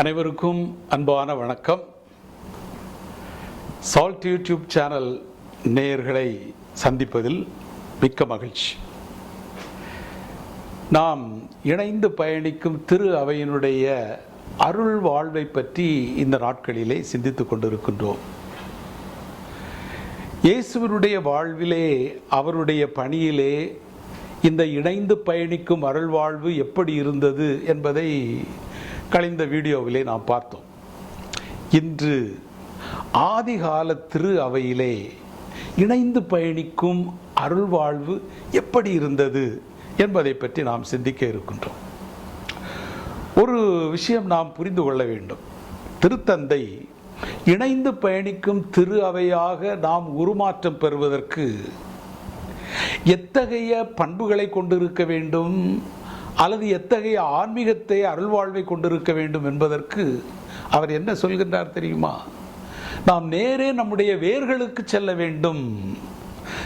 அனைவருக்கும் அன்பான வணக்கம். சால்ட் யூடியூப் சேனல் நேயர்களை சந்திப்பதில் மிக்க மகிழ்ச்சி. நாம் இணைந்து பயணிக்கும் திரு அவையினுடைய அருள் வாழ்வை பற்றி இந்த நாட்களிலே சிந்தித்துக் கொண்டிருக்கின்றோம். இயேசுவனுடைய வாழ்விலே அவருடைய பணியிலே இந்த இணைந்து பயணிக்கும் அருள் வாழ்வு எப்படி இருந்தது என்பதை கழிந்த வீடியோவிலே நாம் பார்த்தோம். இன்று ஆதிகால திரு அவையிலே இணைந்து பயணிக்கும் அருள்வாழ்வு எப்படி இருந்தது என்பதை பற்றி நாம் சிந்திக்க இருக்கின்றோம். ஒரு விஷயம் நாம் புரிந்து கொள்ள வேண்டும். திருத்தந்தை இணைந்து பயணிக்கும் திரு அவையாக நாம் உருமாற்றம் பெறுவதற்கு எத்தகைய பண்புகளை கொண்டிருக்க வேண்டும்? அல்லது எத்தகைய ஆன்மீகத்தை அருள்வாழ்வை கொண்டிருக்க வேண்டும் என்பதற்கு அவர் என்ன சொல்கின்றார் தெரியுமா? நாம் நேரே நம்முடைய வேர்களுக்கு செல்ல வேண்டும்.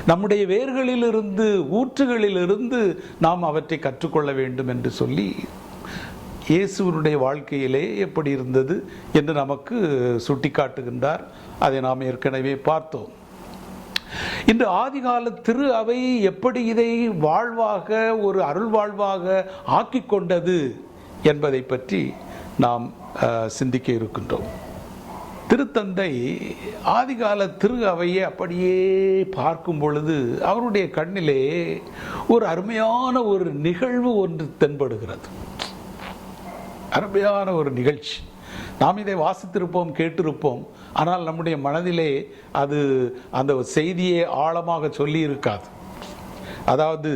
நம்முடைய வேர்களிலிருந்து ஊற்றுகளிலிருந்து நாம் அவற்றை கற்றுக்கொள்ள வேண்டும் என்று சொல்லி இயேசுவனுடைய வாழ்க்கையிலே எப்படி இருந்தது என்று நமக்கு சுட்டிக்காட்டுகின்றார். அதை நாம் ஏற்கனவே பார்த்தோம். இன்று ஆதிகால திரு அவை எப்படி இதை வாழ்வாக ஒரு அருள் வாழ்வாக ஆக்கி கொண்டது என்பதை பற்றி நாம் அஹ், சிந்திக்க இருக்கின்றோம். திருத்தந்தை ஆதிகால திரு அவையை அப்படியே பார்க்கும் பொழுது அவருடைய கண்ணிலே ஒரு அருமையான ஒரு நிகழ்வு ஒன்று தென்படுகிறது. அருமையான ஒரு நிகழ்ச்சி. நாம் இதை வாசித்திருப்போம் கேட்டிருப்போம். ஆனால் நம்முடைய மனதிலே அது அந்த செய்தியை ஆழமாக சொல்லி இருக்காது அதாவது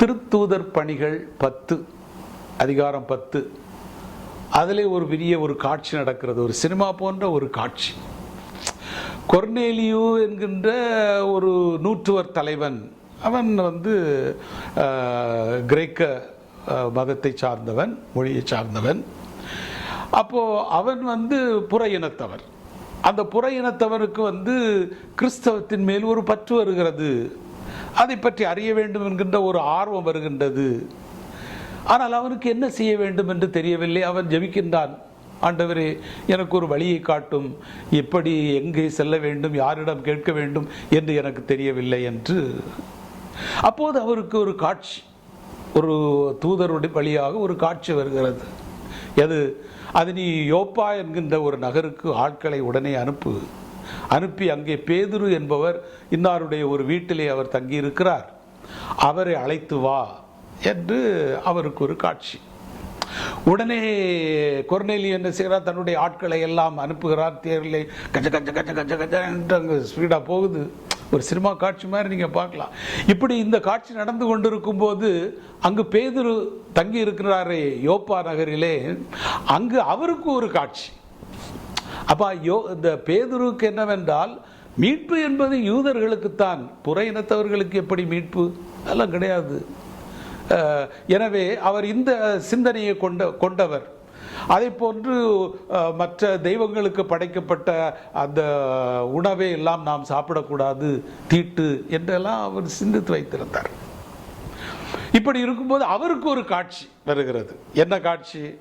திருத்தூதர் பணிகள் பத்து அதிகாரம் பத்து. அதிலே ஒரு பெரிய ஒரு காட்சி நடக்கிறது. ஒரு சினிமா போன்ற ஒரு காட்சி. கொர்னேலியு என்கின்ற ஒரு நூற்றுவர் தலைவன் அவன் வந்து கிரேக்க மதத்தை சார்ந்தவன் மொழியை சார்ந்தவன். அப்போ அவன் வந்து புற இனத்தவர். அந்த புற இனத்தவருக்கு வந்து கிறிஸ்தவத்தின் மேல் ஒரு பற்று வருகிறது. அதை பற்றி அறிய வேண்டும் என்கின்ற ஒரு ஆர்வம் வருகின்றது. ஆனால் அவனுக்கு என்ன செய்ய வேண்டும் என்று தெரியவில்லை. அவன் ஜெபிக்கின்றான். ஆண்டவரே எனக்கு ஒரு வழியை காட்டும். எப்படி எங்கே செல்ல வேண்டும் யாரிடம் கேட்க வேண்டும் என்று எனக்கு தெரியவில்லை என்று. அப்போது அவருக்கு ஒரு காட்சி ஒரு தூதருடைய வழியாக ஒரு காட்சி வருகிறது. எது? அது நீ யோப்பா என்கின்ற ஒரு நகருக்கு ஆட்களை உடனே அனுப்பு. அனுப்பி அங்கே பேதுரு என்பவர் இன்னாருடைய ஒரு வீட்டிலே அவர் தங்கியிருக்கிறார். அவரை அழைத்து வா என்று அவருக்கு ஒரு காட்சி. உடனே கொர்னேலி என்ன செய்கிறார்? தன்னுடைய ஆட்களை எல்லாம் அனுப்புகிறார். தேர்ல கஜ கஜ கஜ கஜ கஜ என்று அங்கே ஸ்பீடாக போகுது. ஒரு சினிமா காட்சி மாதிரி நீங்கள் பார்க்கலாம். இப்படி இந்த காட்சி நடந்து கொண்டிருக்கும் போது அங்கு பேதுரு தங்கி இருக்கிறாரே யோப்பா நகரிலே. அங்கு அவருக்கு ஒரு காட்சி. அப்போ யோ இந்த பேதுருக்கு என்னவென்றால் மீட்பு என்பது யூதர்களுக்குத்தான் புற இனத்தவர்களுக்கு எப்படி மீட்பு? அதெல்லாம் கிடையாது. எனவே அவர் இந்த சிந்தனையை கொண்ட கொண்டவர். அதை போன்று மற்ற தெய்வங்களுக்கு படைக்கப்பட்ட அந்த உணவை எல்லாம் நாம் சாப்பிடக்கூடாது தீட்டு என்றெல்லாம் அவர் சிந்தித்து வைத்திருந்தார். இப்படி இருக்கும்போது அவருக்கு ஒரு காட்சி வருகிறது. என்ன காட்சி?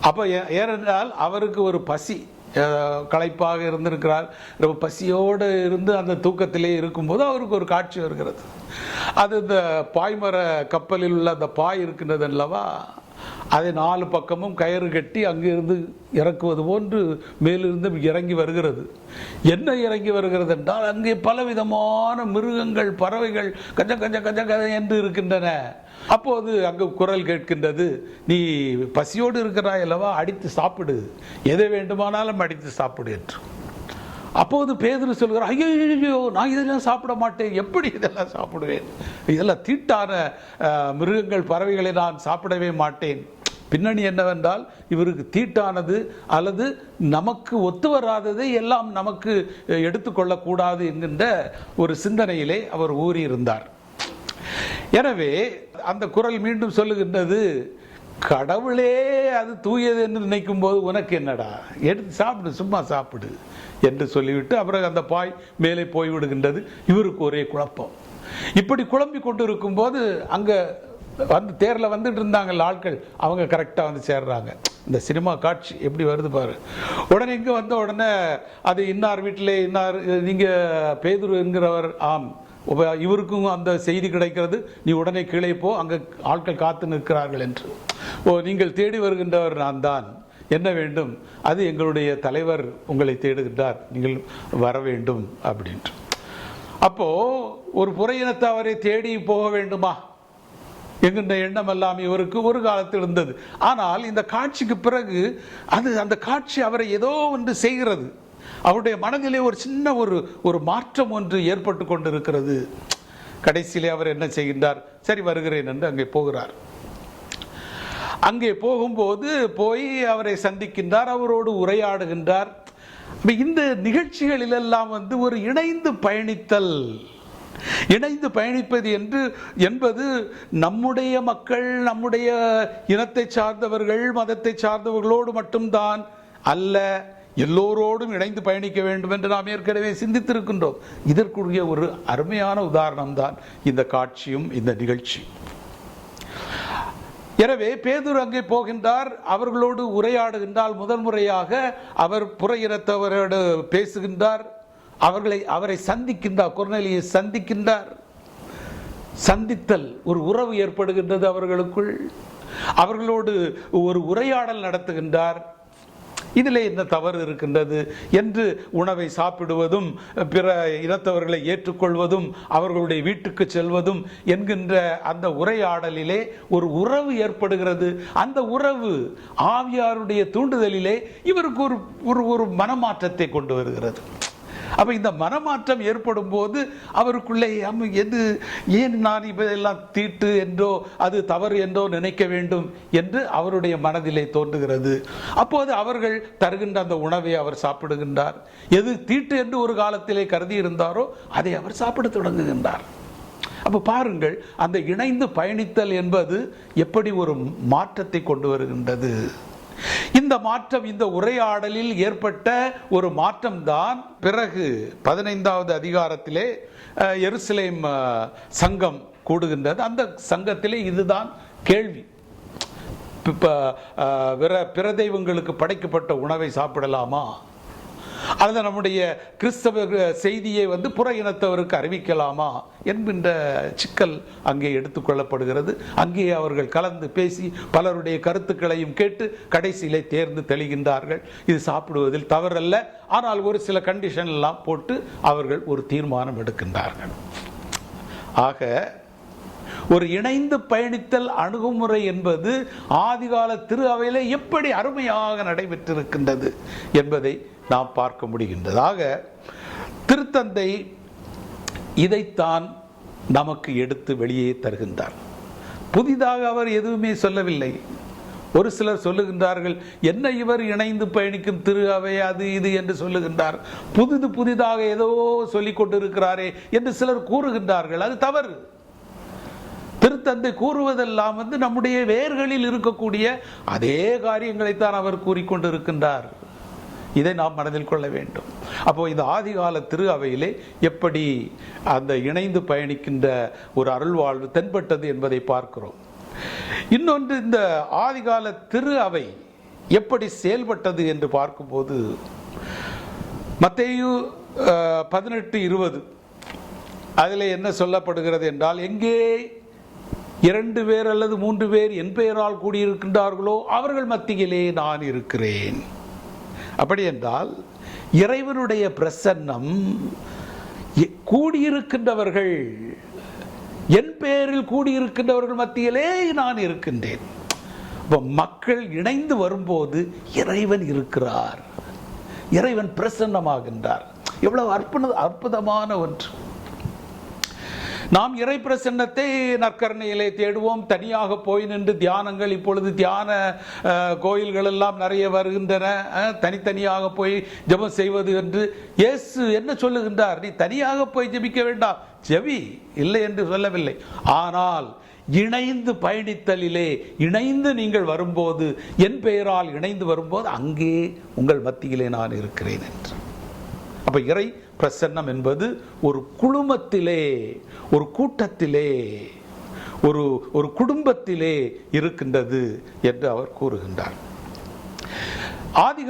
அப்போ ஏ- ஏனென்றால் அவருக்கு ஒரு பசி களைப்பாக இருந்திருக்கிறார். ரொம்ப பசியோடு இருந்து அந்த தூக்கத்திலே இருக்கும்போது அவருக்கு ஒரு காட்சி வருகிறது. அது இந்த பாய்மர கப்பலில் உள்ள அந்த பாய் இருக்கின்றது அல்லவா? அதை நாலு பக்கமும் கயிறு கட்டி அங்கிருந்து இறக்குவது போன்று மேலிருந்து இறங்கி வருகிறது. என்ன இறங்கி வருகிறது என்றால் அங்கே பலவிதமான மிருகங்கள் பறவைகள் கஜ கஜ கஜ கஜ என்று இருக்கின்றன. அப்போது அங்கு குரல் கேட்கின்றது நீ பசியோடு இருக்கிறாய் அல்லவா? அடித்து சாப்பிடு. எதை வேண்டுமானாலும் அடித்து சாப்பிடு என்று. அப்போது பேதர் சொல்கிறார் ஐயோ நான் இதெல்லாம் சாப்பிட மாட்டேன். எப்படி இதெல்லாம் சாப்பிடுவேன்? இதெல்லாம் தீட்டான மிருகங்கள் பறவைகளை நான் சாப்பிடவே மாட்டேன். பின்னணி என்னவென்றால் இவருக்கு தீட்டானது அல்லது நமக்கு ஒத்து வராததை எல்லாம் நமக்கு எடுத்துக்கொள்ளக்கூடாது என்கின்ற ஒரு சிந்தனையிலே அவர் ஊறியிருந்தார். எனவே அந்த குரல் மீண்டும் சொல்லுகின்றது கடவுளே அது தூயது என்று நினைக்கும் போது உனக்கு என்னடா? எடுத்து சாப்பிடு சும்மா சாப்பிடு என்று சொல்லிவிட்டு அப்புறம் அந்த பாய் மேலே போய்விடுகின்றது. இவருக்கு ஒரே குழப்பம். இப்படி குழம்பி கொண்டு இருக்கும்போது அங்கே வந்து தேரில் வந்துட்டு இருந்தாங்கல்ல ஆட்கள் அவங்க கரெக்டாக வந்து சேர்றாங்க. இந்த சினிமா காட்சி எப்படி வருது பாரு. உடனே இங்கே வந்த உடனே அது இன்னார் வீட்டிலே இன்னார் நீங்கள் பேதுரு என்கிறவர் ஆம் இவருக்கும் அந்த செய்தி கிடைக்கிறது. நீ உடனே கீழே போ அங்கே ஆட்கள் காத்து நிற்கிறார்கள் என்று. ஓ நீங்கள் தேடி வருகின்றவர் நான் தான். என்ன வேண்டும்? அது எங்களுடைய தலைவர் உங்களை தேடுகின்றார். நீங்கள் வர வேண்டும் அப்படின்ட்டு. அப்போது ஒரு புறையினத்தவரை தேடி போக வேண்டுமா? என்கின்ற எண்ணம் எல்லாம் இவருக்கு ஒரு காலத்தில் இருந்தது. ஆனால் இந்த காட்சிக்கு பிறகு அது அந்த காட்சி அவரை ஏதோ ஒன்று செய்கிறது. அவருடைய மனதிலே ஒரு சின்ன ஒரு ஒரு மாற்றம் ஒன்று ஏற்பட்டு கொண்டிருக்கிறது. கடைசியிலே அவர் என்ன செய்கின்றார்? சரி வருகிறேன் என்று அங்கே போகிறார். அங்கே போகும்போது போய் அவரை சந்திக்கின்றார் அவரோடு உரையாடுகின்றார். இந்த நிகழ்ச்சிகளிலெல்லாம் வந்து ஒரு இணைந்து பயணித்தல் இணைந்து பயணிப்பது என்று என்பது நம்முடைய மக்கள் நம்முடைய இனத்தை சார்ந்தவர்கள் மதத்தை சார்ந்தவர்களோடு மட்டும்தான் அல்ல எல்லோரோடும் இணைந்து பயணிக்க வேண்டும் என்று நாம் ஏற்கனவே சிந்தித்திருக்கின்றோம். இதற்குரிய ஒரு அருமையான உதாரணம் தான் இந்த காட்சியும் இந்த நிகழ்ச்சி எனவே பேதூர் அங்கே போகின்றார் அவர்களோடு உரையாடுகின்றால் முதல் முறையாக அவர் புற இனத்தவரோடு பேசுகின்றார். அவர்களை அவரை சந்திக்கின்றார் குரநிலையை சந்திக்கின்றார். சந்தித்தல் ஒரு உறவு ஏற்படுகின்றது அவர்களுக்குள். அவர்களோடு ஒரு உரையாடல் நடத்துகின்றார். இதிலே என்ன தவறு இருக்கின்றது என்று உணவை சாப்பிடுவதும் பிற இனத்தவர்களை ஏற்றுக்கொள்வதும் அவர்களுடைய வீட்டுக்கு செல்வதும் என்கின்ற அந்த உரையாடலிலே ஒரு உறவு ஏற்படுகிறது. அந்த உறவு ஆவியாருடைய தூண்டுதலிலே இவருக்கு ஒரு ஒரு ஒரு மனமாற்றத்தை கொண்டு வருகிறது. அப்போ இந்த மனமாற்றம் ஏற்படும் போது அவருக்குள்ளே எது? ஏன் நான் இவையெல்லாம் தீட்டு என்றோ அது தவறு என்றோ நினைக்க வேண்டும்? என்று அவருடைய மனதிலே தோன்றுகிறது. அப்போது அவர்கள் தருகின்ற அந்த உணவை அவர் சாப்பிடுகின்றார். எது தீட்டு என்று ஒரு காலத்திலே கருதி இருந்தாரோ அதை அவர் சாப்பிட தொடங்குகின்றார். அப்போ பாருங்கள் அந்த இணைந்து பயணித்தல் என்பது எப்படி ஒரு மாற்றத்தை கொண்டு வருகின்றது? இந்த மாற்றம் இந்த உரையாடலில் ஏற்பட்ட ஒரு மாற்றம்தான் பிறகு பதினைந்தாவது அதிகாரத்திலே அஹ், எருசலேம் சங்கம் கூடுகின்றது. அந்த சங்கத்திலே இதுதான் கேள்வி. இப்போ பிற பிற தெய்வங்களுக்கு படைக்கப்பட்ட உணவை சாப்பிடலாமா? அல்லது நம்முடைய கிறிஸ்தவ செய்தியை வந்து புற இனத்தவருக்கு அறிவிக்கலாமா என்கின்ற சிக்கல் அங்கே எடுத்துக்கொள்ளப்படுகிறது அங்கே அவர்கள் கலந்து பேசி பலருடைய கருத்துக்களையும் கேட்டு கடைசியிலே தேர்ந்து தெளிகின்றார்கள். இது சாப்பிடுவதில் தவறல்ல. ஆனால் ஒரு சில கண்டிஷன் எல்லாம் போட்டு அவர்கள் ஒரு தீர்மானம் எடுக்கின்றார்கள். ஆக ஒரு இணைந்து பயணித்தல் அணுகுமுறை என்பது ஆதிகால திரு அவையிலே எப்படி அருமையாக நடைபெற்றிருக்கின்றது என்பதை நாம் பார்க்க முடிகின்றதாக திருத்தந்தை இதைத்தான் நமக்கு எடுத்து வெளியே தருகின்றார். புதிதாக அவர் எதுவுமே சொல்லவில்லை. ஒரு சிலர் சொல்லுகின்றார்கள் என்ன இவர் இணைந்து பயணிக்கும் திரு அவை அது இது என்று சொல்லுகின்றார். புதிது புதிதாக ஏதோ சொல்லிக் கொண்டிருக்கிறாரே என்று சிலர் கூறுகின்றார்கள். அது தவறு. திருத்தந்தை கூறுவதெல்லாம் வந்து நம்முடைய வேர்களில் இருக்கக்கூடிய அதே காரியங்களைத்தான் அவர் கூறிக்கொண்டிருக்கின்றார் இதை நாம் மனதில் கொள்ள வேண்டும். அப்போ இந்த ஆதிகால திரு அவையிலே எப்படி அந்த இணைந்து பயணிக்கின்ற ஒரு அருள்வாழ்வு தென்பட்டது என்பதை பார்க்கிறோம். இன்னொன்று இந்த ஆதிகால திரு அவை எப்படி செயல்பட்டது என்று பார்க்கும்போது மத்தேயு பதினெட்டு இருபது அதில் என்ன சொல்லப்படுகிறது என்றால் எங்கே இரண்டு பேர் அல்லது மூன்று பேர் என் பெயரால் கூடியிருக்கின்றார்களோ அவர்கள் மத்தியிலே நான் இருக்கிறேன். அப்படி என்றால் இறைவனுடைய பிரசன்னம் கூடியிருக்கின்றவர்கள் என் பெயரில் கூடியிருக்கின்றவர்கள் மத்தியிலே நான் இருக்கின்றேன். இப்போ மக்கள் இணைந்து வரும்போது இறைவன் இருக்கிறார். இறைவன் பிரசன்னமாகின்றார். எவ்வளவு அற்புத அற்புதமான ஒன்று. நாம் இறை பிரசன்னத்தை நற்கரணையிலே தேடுவோம். தனியாக போய் நின்று தியானங்கள். இப்பொழுது தியான கோயில்கள் எல்லாம் நிறைய வருகின்றன. தனித்தனியாக போய் ஜெபம் செய்வது என்று இயேசு என்ன சொல்லுகின்றார்? நீ தனியாக போய் ஜபிக்க வேண்டாம். ஜெவி இல்லை என்று சொல்லவில்லை. ஆனால் இணைந்து பயணித்தலிலே இணைந்து நீங்கள் வரும்போது என் பெயரால் இணைந்து வரும்போது அங்கே உங்கள் மத்தியிலே நான் இருக்கிறேன் என்று. அப்போ இறை பிரசன்னம் என்பது ஒரு குழுமத்திலே ஒரு கூட்டத்திலே ஒரு ஒரு குடும்பத்திலே இருக்கின்றது என்று அவர் கூறுகின்றார். ஆதி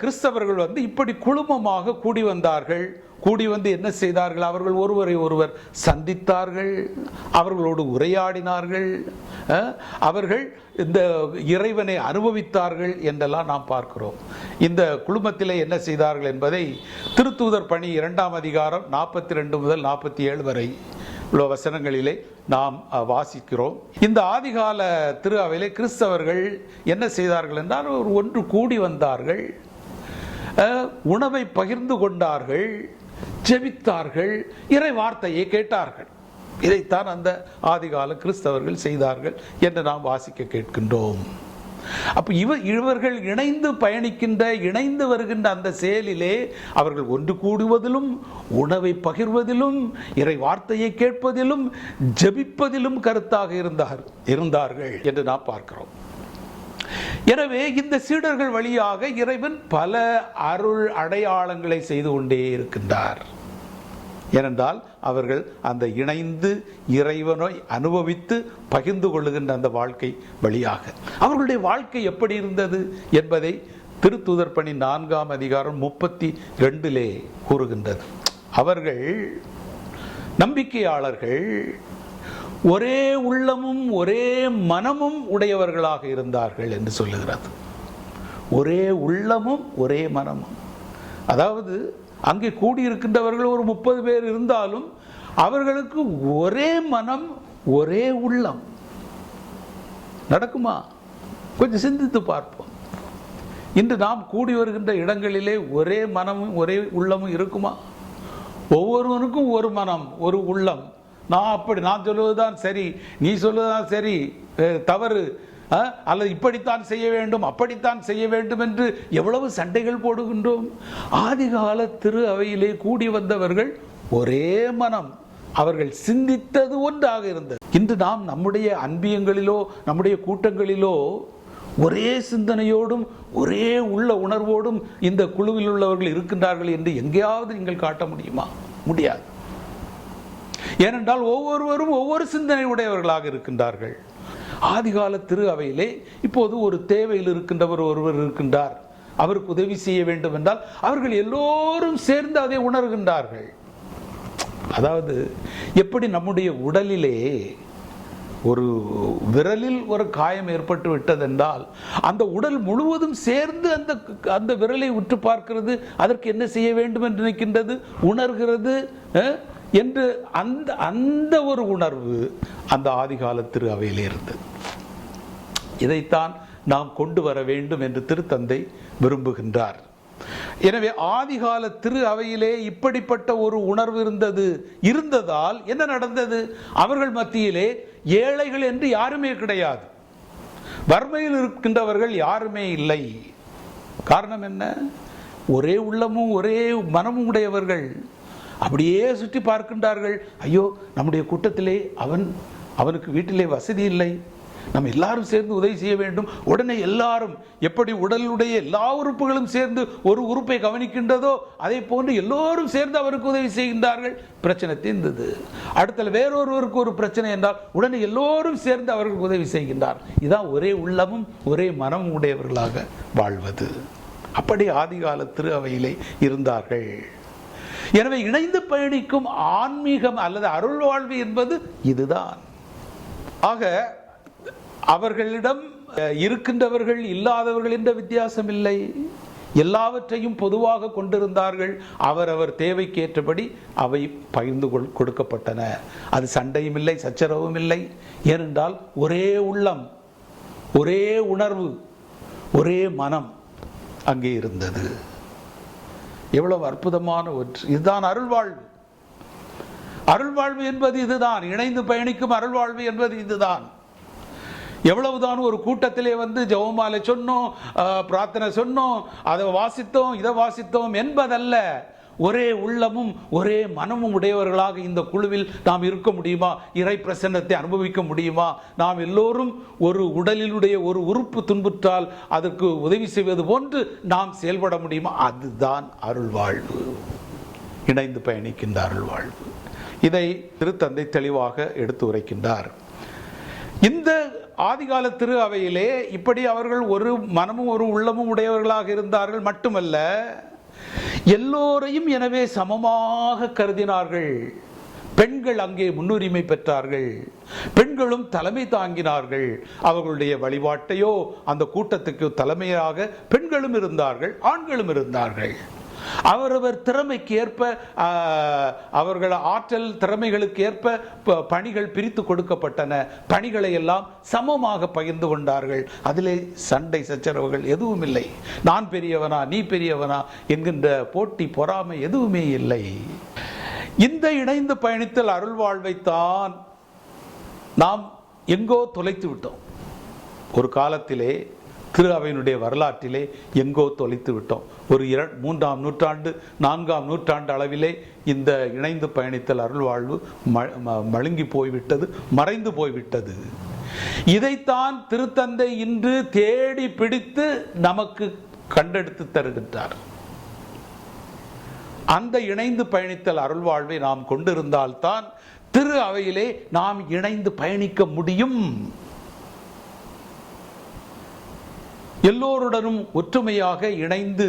கிறிஸ்தவர்கள் வந்து இப்படி குழுமமாக கூடி வந்தார்கள். கூடி வந்து என்ன செய்தார்கள்? அவர்கள் ஒருவரை ஒருவர் சந்தித்தார்கள் அவர்களோடு உரையாடினார்கள் அவர்கள் இந்த இறைவனை அனுபவித்தார்கள் என்றெல்லாம் நாம் பார்க்கிறோம். இந்த குழுமத்திலே என்ன செய்தார்கள் என்பதை திருத்தூதர் பணி இரண்டாம் அதிகாரம் நாற்பத்தி ரெண்டு முதல் நாற்பத்தி ஏழு வரை உள்ள வசனங்களிலே நாம் வாசிக்கிறோம். இந்த ஆதிகால திரு அவையிலே கிறிஸ்தவர்கள் என்ன செய்தார்கள் என்றால் ஒரு ஒன்று கூடி வந்தார்கள் உணவை பகிர்ந்து கொண்டார்கள். ஜெபித்தார்கள் இறை வார்த்தையை கேட்டார்கள். இதைத்தான் அந்த ஆதிகால கிறிஸ்தவர்கள் செய்தார்கள் என்று நாம் வாசிக்க கேட்கின்றோம். அப்போ இவ இவர்கள் இணைந்து பயணிக்கின்ற இணைந்து வருகின்ற அந்த செயலிலே அவர்கள் ஒன்று கூடுவதிலும் உணவை பகிர்வதிலும் இறை வார்த்தையை கேட்பதிலும் ஜெபிப்பதிலும் கருத்தாக இருந்தார் இருந்தார்கள் என்று நாம் பார்க்கிறோம். எனவே இந்த சீடர்கள் வழியாக இறைவன் பல அருள் அடையாளங்களை செய்து கொண்டே இருக்கின்றார். ஏனென்றால் அவர்கள் அந்த இணைந்து இறைவனை அனுபவித்து பகிர்ந்து கொள்ளுகின்ற அந்த வாழ்க்கை வழியாக. அவர்களுடைய வாழ்க்கை எப்படி இருந்தது என்பதை திருத்தூதர் பணி நான்காம் அதிகாரம் முப்பத்தி ரெண்டிலே கூறுகின்றது. அவர்கள் நம்பிக்கையாளர்கள் ஒரே உள்ளமும் ஒரே மனமும் உடையவர்களாக இருந்தார்கள் என்று சொல்லுகிறது. ஒரே உள்ளமும் ஒரே மனமும். அதாவது அங்கே கூடியிருக்கின்றவர்கள் ஒரு முப்பது பேர் இருந்தாலும் அவர்களுக்கு ஒரே மனம் ஒரே உள்ளம். நடக்குமா? கொஞ்சம் சிந்தித்து பார்ப்போம். இன்று நாம் கூடி வருகின்ற இடங்களிலே ஒரே மனமும் ஒரே உள்ளமும் இருக்குமா? ஒவ்வொருவனுக்கும் ஒரு மனம் ஒரு உள்ளம். நான் அப்படி நான் சொல்லுவதுதான் சரி நீ சொல்லுவதுதான் சரி தவறு. அல்லது இப்படித்தான் செய்ய வேண்டும் அப்படித்தான் செய்ய வேண்டும் என்று எவ்வளவு சண்டைகள் போடுகின்றோம். ஆதிகால திரு அவையிலே கூடி வந்தவர்கள் ஒரே மனம். அவர்கள் சிந்தித்தது ஒன்றாக இருந்தது. இன்று நாம் நம்முடைய அன்பியங்களிலோ நம்முடைய கூட்டங்களிலோ ஒரே சிந்தனையோடும் ஒரே உள்ள உணர்வோடும் இந்த குழுவில் உள்ளவர்கள் இருக்கின்றார்கள் என்று எங்கேயாவது நீங்கள் காட்ட முடியுமா? முடியாது. ஏனென்றால் ஒவ்வொருவரும் ஒவ்வொரு சிந்தனை உடையவர்களாக இருக்கின்றார்கள். ஆதிகால திரு அவையிலே இப்போது ஒரு தேவையில் இருக்கின்றவர் ஒருவர் இருக்கின்றார். அவருக்கு உதவி செய்ய வேண்டும் என்றால் அவர்கள் எல்லோரும் சேர்ந்து அதை உணர்கின்றார்கள். அதாவது எப்படி நம்முடைய உடலிலே ஒரு விரலில் ஒரு காயம் ஏற்பட்டு விட்டதென்றால் அந்த உடல் முழுவதும் சேர்ந்து அந்த அந்த விரலை உற்று பார்க்கிறது அதற்கு என்ன செய்ய வேண்டும் என்று நினைக்கின்றது? உணர்கிறது என்று அந்த அந்த ஒரு உணர்வு அந்த ஆதிகால திரு அவையிலே இருந்தது. இதைத்தான் நாம் கொண்டு வர வேண்டும் என்று திருத்தந்தை விரும்புகின்றார். எனவே ஆதிகால திரு அவையிலே இப்படிப்பட்ட ஒரு உணர்வு இருந்தது இருந்ததால் என்ன நடந்தது? அவர்கள் மத்தியிலே ஏழைகள் என்று யாருமே கிடையாது. வறுமையில் இருக்கின்றவர்கள் யாருமே இல்லை. காரணம் என்ன? ஒரே உள்ளமும் ஒரே மனமும் உடையவர்கள். அப்படியே சுற்றி பார்க்கின்றார்கள். ஐயோ நம்முடைய கூட்டத்திலே அவன் அவனுக்கு வீட்டிலே வசதி இல்லை. நம்ம எல்லாரும் சேர்ந்து உதவி செய்ய வேண்டும். உடனே எல்லாரும் எப்படி உடலுடைய எல்லா உறுப்புகளும் சேர்ந்து ஒரு உறுப்பை கவனிக்கின்றதோ அதே போன்று எல்லோரும் சேர்ந்து அவருக்கு உதவி செய்கின்றார்கள். பிரச்சனை தீர்ந்தது. அடுத்தல வேறொருவருக்கு ஒரு பிரச்சனை என்றால் உடனே எல்லோரும் சேர்ந்து அவர்களுக்கு உதவி செய்கின்றார். இதான் ஒரே உள்ளமும் ஒரே மனமும் உடையவர்களாக வாழ்வது. அப்படி ஆதிகால திரு அவையிலே இருந்தார்கள். எனவே இணைந்து பயணிக்கும் ஆன்மீகம் அல்லது அருள் வாழ்வு என்பது இதுதான். ஆக அவர்களிடம் இருக்கின்றவர்கள் இல்லாதவர்கள் என்ற வித்தியாசம் இல்லை எல்லாவற்றையும் பொதுவாக கொண்டிருந்தார்கள். அவரவர் தேவைக்கேற்றபடி அவை பகிர்ந்து கொள்- கொடுக்கப்பட்டன. அது சண்டையும் இல்லை சச்சரவும் இல்லை ஏனென்றால் ஒரே உள்ளம் ஒரே உணர்வு ஒரே மனம் அங்கே இருந்தது. எவ்வளவு அற்புதமான ஒன்று. இதுதான் அருள்வாழ்வு. அருள்வாழ்வு என்பது இதுதான். இணைந்து பயணிக்கும் அருள்வாழ்வு என்பது இதுதான். எவ்வளவுதான் ஒரு கூட்டத்திலே வந்து ஜெபமாலை சொன்னோம் பிரார்த்தனை சொன்னோம் அதை வாசித்தோம் இதை வாசித்தோம் என்பதல்ல. ஒரே உள்ளமும் ஒரே மனமும் உடையவர்களாக இந்த குழுவில் நாம் இருக்க முடியுமா? இறை பிரசன்னத்தை அனுபவிக்க முடியுமா? நாம் எல்லோரும் ஒரு உடலினுடைய ஒரு உறுப்பு துன்புற்றால் அதற்கு உதவி செய்வது போன்று நாம் செயல்பட முடியுமா? அதுதான் அருள்வாழ்வு. இணைந்து பயணிக்கின்ற அருள்வாழ்வு. இதை திருத்தந்தை தெளிவாக எடுத்து உரைக்கின்றார். இந்த ஆதிகால திரு அவையிலே இப்படி அவர்கள் ஒரு மனமும் ஒரு உள்ளமும் உடையவர்களாக இருந்தார்கள் மட்டுமல்ல எல்லோரையும் எனவே சமமாக கருதினார்கள். பெண்கள் அங்கே முன்னுரிமை பெற்றார்கள். பெண்களும் தலைமை தாங்கினார்கள். அவர்களுடைய வழிபாட்டையோ அந்த கூட்டத்துக்கு தலைமையாக பெண்களும் இருந்தார்கள் ஆண்களும் இருந்தார்கள். அவரவர் திறமைக்கு ஏற்ப அவர்கள் ஆற்றல் திறமைகளுக்கு ஏற்ப ப- பணிகள் பிரித்து கொடுக்கப்பட்டன. பணிகளை எல்லாம் சமமாக பகிர்ந்து கொண்டார்கள். அதிலே சண்டை சச்சரவுகள் எதுவும் இல்லை நான் பெரியவனா நீ பெரியவனா என்கின்ற போட்டி பொறாமை எதுவுமே இல்லை. இந்த இணைந்து பயணித்தல் அருள் வாழ்வைத்தான் நாம் எங்கோ தொலைத்து விட்டோம். ஒரு காலத்திலே திரு அவையினுடைய வரலாற்றிலே எங்கோ தொலைத்து விட்டோம். ஒரு இர மூன்றாம் நூற்றாண்டு நான்காம் நூற்றாண்டு அளவிலே இந்த இணைந்து பயணித்தல் அருள்வாழ்வு ம- மழுங்கி போய்விட்டது மறைந்து போய்விட்டது. இதைத்தான் திருத்தந்தை இன்று தேடி பிடித்து நமக்கு கண்டெடுத்து தருகின்றார். அந்த இணைந்து பயணித்தல் அருள்வாழ்வை நாம் கொண்டிருந்தால்தான் திரு அவையிலே நாம் இணைந்து பயணிக்க முடியும். எல்லோருடனும் ஒற்றுமையாக இணைந்து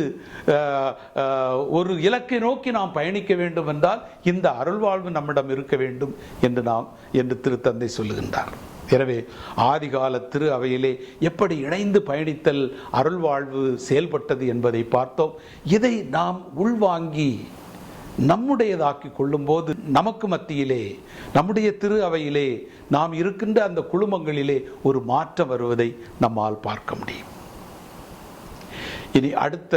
ஒரு இலக்கை நோக்கி நாம் பயணிக்க வேண்டும் என்றால் இந்த அருள்வாழ்வு நம்மிடம் இருக்க வேண்டும் என்று நாம் என்று திருத்தந்தை சொல்லுகின்றார். எனவே ஆதிகால திரு அவையிலே எப்படி இணைந்து பயணித்தல் அருள்வாழ்வு செயல்பட்டது என்பதை பார்த்தோம். இதை நாம் உள்வாங்கி நம்முடையதாக்கி கொள்ளும்போது நமக்கு மத்தியிலே நம்முடைய திரு அவையிலே நாம் இருக்கின்ற அந்த குழுமங்களிலே ஒரு மாற்றம் வருவதை நம்மால் பார்க்க முடியும். இனி அடுத்த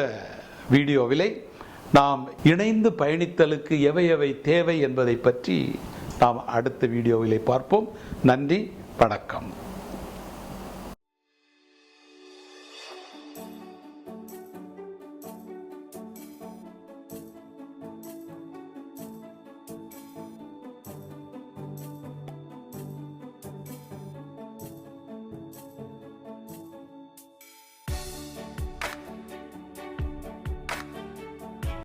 வீடியோவிலே நாம் இணைந்து பயணித்தலுக்கு எவை எவை தேவை என்பதை பற்றி நாம் அடுத்த வீடியோவிலே பார்ப்போம். நன்றி வணக்கம்.